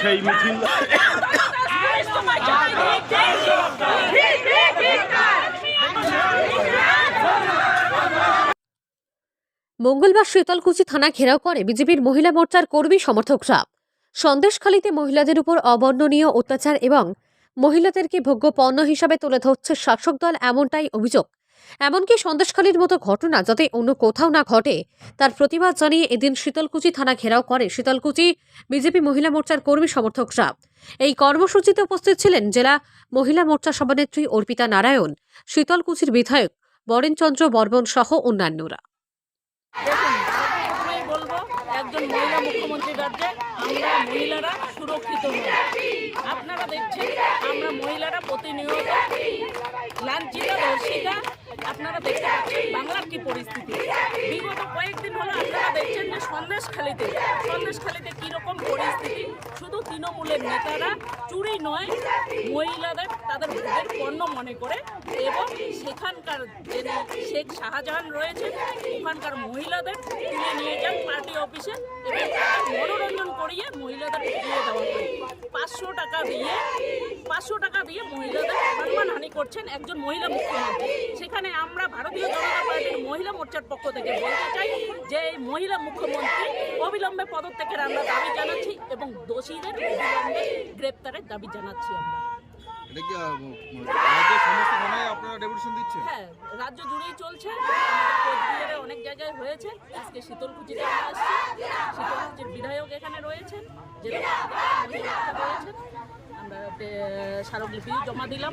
সেই মিছিল মঙ্গলবার শীতলকুচি থানা ঘেরাও করে বিজেপির মহিলা মোর্চার কর্মী সমর্থকরা। সন্দেশখালীতে মহিলাদের উপর অবর্ণনীয় অত্যাচার এবং মহিলাদেরকে ভোগ্য পণ্য হিসাবে তুলে ধরছে শাসক দল এমনটাই অভিযোগ। এমনকি সন্দেশখালীর মতো ঘটনা যাতে অন্য কোথাও না ঘটে, তার প্রতিবাদ জানিয়ে এদিন শীতলকুচি থানা ঘেরাও করে শীতলকুচি বিজেপি মহিলা মোর্চার কর্মী সমর্থকরা। এই কর্মসূচিতে উপস্থিত ছিলেন জেলা মহিলা মোর্চা সভানেত্রী অর্পিতা নারায়ণ, শীতলকুচির বিধায়ক বরেনচন্দ্র বর্মন সহ অন্যান্যরা। একজন মহিলা মুখ্যমন্ত্রীর রাজ্যে আমরা মহিলারা সুরক্ষিত আপনারা দেখছেন, আমরা মহিলারা প্রতিনিয়ত লাঞ্ছিত, ধর্ষিতা আপনারা দেখছেন বাংলার কি পরিস্থিতি? বিগত কয়েকদিন হলো আপনারা দেখছেন যে সন্দেশখালিতে সন্দেশখালিতে কীরকম পরিস্থিতি? শুধু তৃণমূলের নেতারা, চুরি নয়, মহিলাদের ভোগের পণ্য মনে করে এবং সেখানকার যে শেখ শাহজাহান রয়েছে ওখানকার মহিলাদের তুলে নিয়ে যান পার্টি অফিসে এবং মনোরঞ্জন করিয়ে মহিলাদের দিয়ে দেওয়া হয়। পাঁচশো টাকা দিয়ে, পাঁচশো টাকা দিয়ে মহিলাদের সম্মানহানি করছেন একজন মহিলা মুখ্যমন্ত্রী। সেখানে আমরা ভারতীয় জনতা পার্টির মহিলা মোর্চার পক্ষ থেকে বলতে চাই যে এই মহিলা মুখ্যমন্ত্রী অবিলম্বে পদত্যাগের আমরা দাবি জানাচ্ছি এবং দোষীদের অবিলম্বে গ্রেপ্তারের দাবি জানাচ্ছি আমরা। এটা কি রাজ্যের সমস্ত থানায় আপনারা ডেপুটেশন দিচ্ছেন? হ্যাঁ রাজ্য জুড়েই চলছে। আমাদের কোচবিহারে অনেক জায়গায় হয়েছে। আজকে শীতলকুচিতে আমরা আসছি শীতলকুচির বিধায়ক এখানে রয়েছেন। জেলা রয়েছেন। আমরা স্মারকলিপি জমা দিলাম।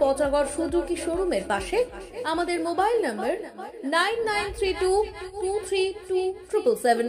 পচাগড় সুজুকি শোরুমের পাশে? আমাদের mobile number nine nine three two two three two triple seven.